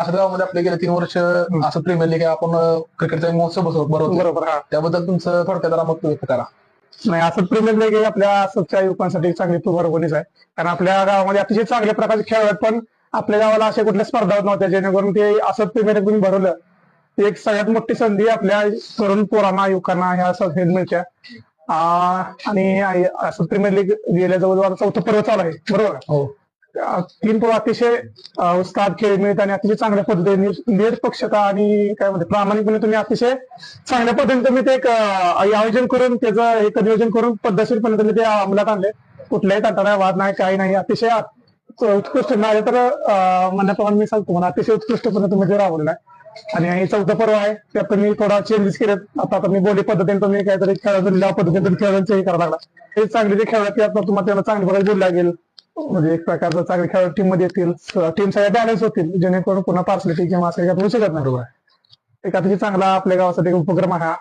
गावामध्ये आपले गेले तीन वर्ष असं प्रीमियर लीग आपण क्रिकेटचा महोत्सव बसवतो बरोबर बरोबर हा. त्याबद्दल तुमचं थोडक्यात जरा मत व्यक्त करा. नाही असं प्रीमियर लीग ही आपल्या सच्च्या युवकांसाठी चांगली बरोबरीच आहे. कारण आपल्या गावामध्ये अतिशय चांगल्या प्रकारचे खेळ आहेत पण आपल्या गावाला अशा कुठल्या स्पर्धा होत नव्हत्या जेणेकरून ते असं प्रीमियर लीग भरवलं. एक सगळ्यात मोठी संधी आपल्या तरुण पोरांना युवकांना ह्या आ, आणि असं प्रीमियर लीग गेल्या जवळजवळ चौथं पर्व चालू आहे. बरोबर? हो. तीन पोरं अतिशय अ, उत्साहात खेळ मिळत आणि अतिशय चांगल्या पद्धतीने निरपक्षता आणि काय म्हणते प्रामाणिकपणे तुम्ही अतिशय चांगल्या पद्धतीने तुम्ही ते एक आयोजन करून त्याचं एक नियोजन करून पद्धतशीरपणे तुम्ही ते अंमलात आणले. कुठल्याही तंटा वाद नाही काही नाही अतिशय उत्कृष्ट नाही तर म्हणण्याप्रमाणे मी सांगतो म्हणा अतिशय उत्कृष्टपणे तुम्ही ते राबवलं आहे. आणि हे चौथं पर्व आहे त्यात तुम्ही थोडा चेंजेस केलेत. आता तुम्ही बोली पद्धतीने तुम्ही काहीतरी खेळायचं पद्धतीने तुम्ही खेळायचं हे करायला लागला. हे चांगले जे खेळ आहेत तुम्हाला त्याला चांगल्या प्रकारे बोलला लागेल म्हणजे एक प्रकारचा चांगले खेळ टीममध्ये येतील. टीम सगळ्या बॅलन्स होतील. जेणेकरून पुन्हा पार्सलिटी किंवा असं काही होऊ शकत नाही. एक अतिशय चांगला आपल्या गावासाठी एक उपक्रम आहे हा.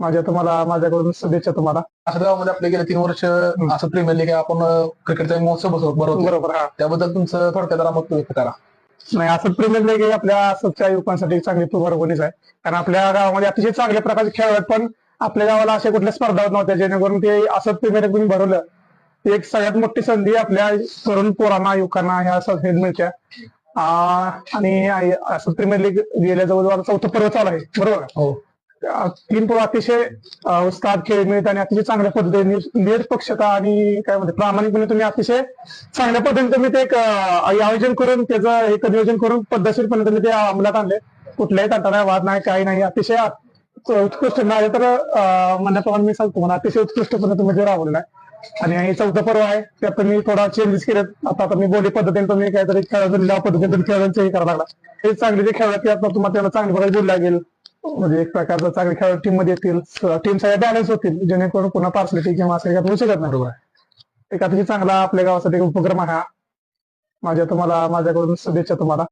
माझ्या तुम्हाला माझ्याकडून शुभेच्छा तुम्हाला. असं गावामध्ये आपले गेले तीन वर्ष असं प्रीमियर लीग आपण क्रिकेटचा महोत्सव बसवतो. बरोबर बरोबर हा. त्याबद्दल तुमचं थोडक्यात जरा मत व्यक्त करा. नाही असं प्रीमियर लीग आपल्या सच्च्या युवकांसाठी चांगली बरोबरीच आहे. कारण आपल्या गावामध्ये अतिशय चांगल्या प्रकारचे खेळ आहेत पण आपल्या गावाला अशा कुठल्या स्पर्धा होत नव्हत्या. जेणेकरून ते असं प्रीमियर लीग भरवलं एक सगळ्यात मोठी संधी आपल्या तरुण पोरांना युवकांना ह्या संस्थेत मिळच्या आ, आणि असं प्रीमियर लीग गेल्या जवळजवळ चौथं पर्व चालू आहे बरोबर? हो. तीन पोरं अतिशय उत्साहात खेळ मिळत आणि अतिशय चांगल्या पद्धतीने निरपक्षता आणि काय म्हणते प्रामाणिकपणे तुम्ही अतिशय चांगल्या पद्धतीने तुम्ही ते एक आयोजन करून त्याचं एक नियोजन करून पद्धतशीरपणे तुम्ही ते अंमलात आणले. कुठल्याही तंटा नाही वाद नाही काही नाही अतिशय अत- उत्कृष्ट. नाही तर म्हणण्याप्रमाणे मी सांगतो मला अतिशय उत्कृष्टपणे तुम्ही ते राबवलेलं आहे आणि हे चौथं पर्व आहे. त्यात तुम्ही थोडा चेंजेस केलेत. आता तुम्ही बोली पद्धतीने तुम्ही काहीतरी खेळायचं लिलाव पद्धतीने तुम्ही खेळायचं हे करायला लागला. हे चांगले जे खेळ आहेत ते आता तुम्हाला त्याला चांगल्या प्रकारे बोलला लागेल. म्हणजे एक प्रकारचा चांगले खेळ टीममध्ये येतील टीम सगळ्या बॅलन्स होतील. जेणेकरून पुन्हा पार्सलिटी किंवा असं काही होऊ शकत नाही. बरोबर एक अतिशय चांगला आपल्या गावासाठी एक उपक्रम आहे हा. माझ्या तुम्हाला माझ्याकडून शुभेच्छा तुम्हाला.